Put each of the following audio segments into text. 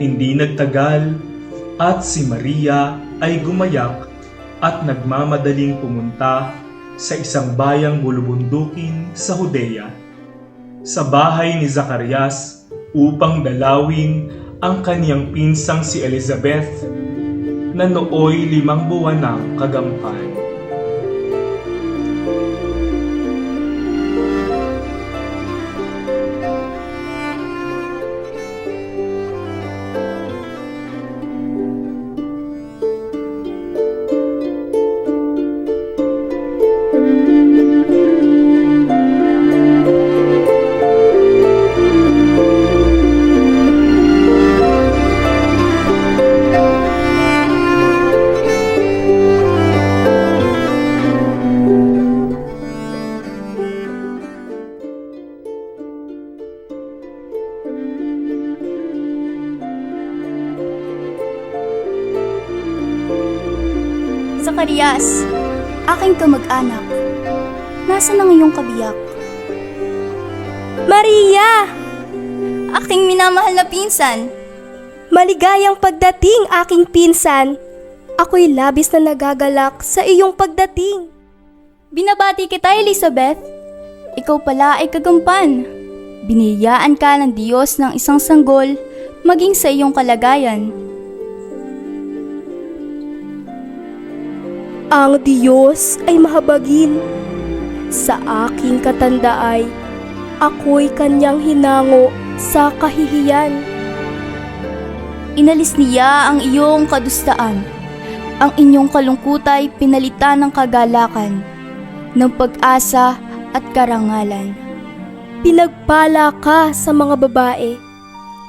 Hindi nagtagal at si Maria ay gumayak at nagmamadaling pumunta sa isang bayang bulubundukin sa Judea, sa bahay ni Zacarias upang dalawin ang kaniyang pinsang si Elizabeth na nooy limang buwan ng kagampan. Zacarias, aking kamag-anak. Nasaan ang iyong kabiyak? Maria! Aking minamahal na pinsan. Maligayang pagdating aking pinsan. Ako'y labis na nagagalak sa iyong pagdating. Binabati kita, Elizabeth. Ikaw pala ay kagampan. Biniyaan ka ng Diyos ng isang sanggol maging sa iyong kalagayan. Ang Diyos ay mahabagin. Sa aking katandaay, ako'y kanyang hinango sa kahihiyan. Inalis niya ang iyong kadustaan. Ang inyong kalungkutay pinalitan ng kagalakan, ng pag-asa at karangalan. Pinagpala ka sa mga babae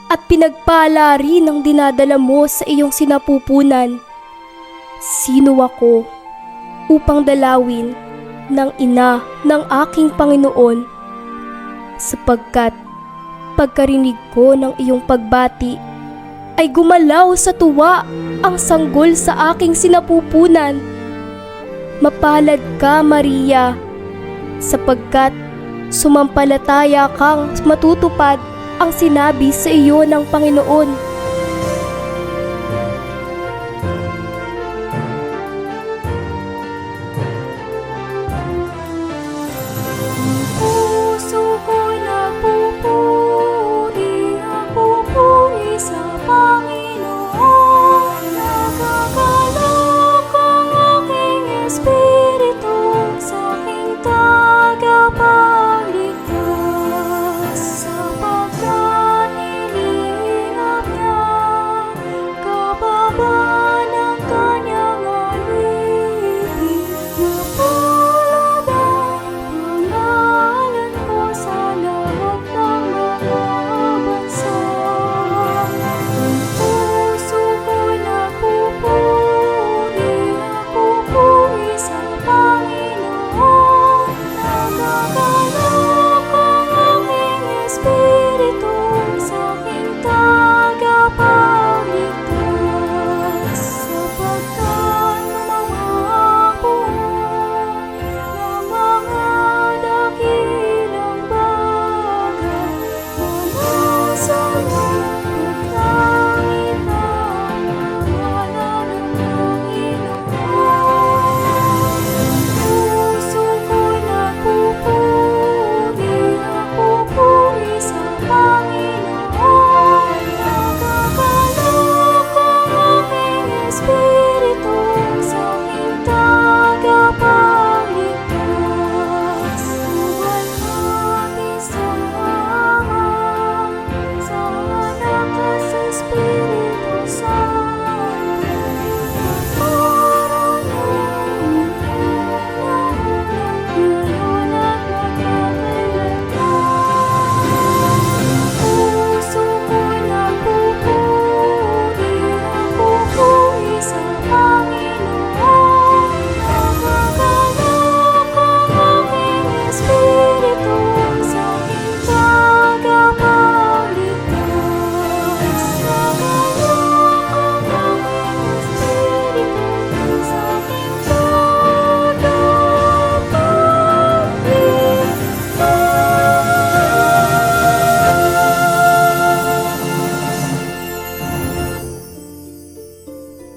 at pinagpala rin ang dinadala mo sa iyong sinapupunan. Sino ako upang dalawin ng ina ng aking Panginoon? Sapagkat pagkarinig ko ng iyong pagbati ay gumalaw sa tuwa ang sanggol sa aking sinapupunan. Mapalad ka, Maria, sapagkat sumampalataya kang matutupad ang sinabi sa iyo ng Panginoon.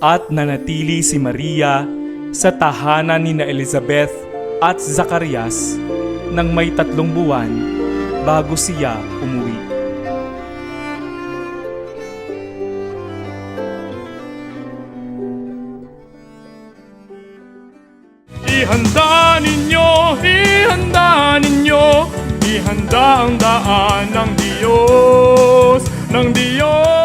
At nanatili si Maria sa tahanan ni na Elizabeth at Zacarias nang may tatlong buwan bago siya umuwi. Ihanda ninyo, ihanda ninyo, ihanda ang daan ng Diyos, ng Diyos.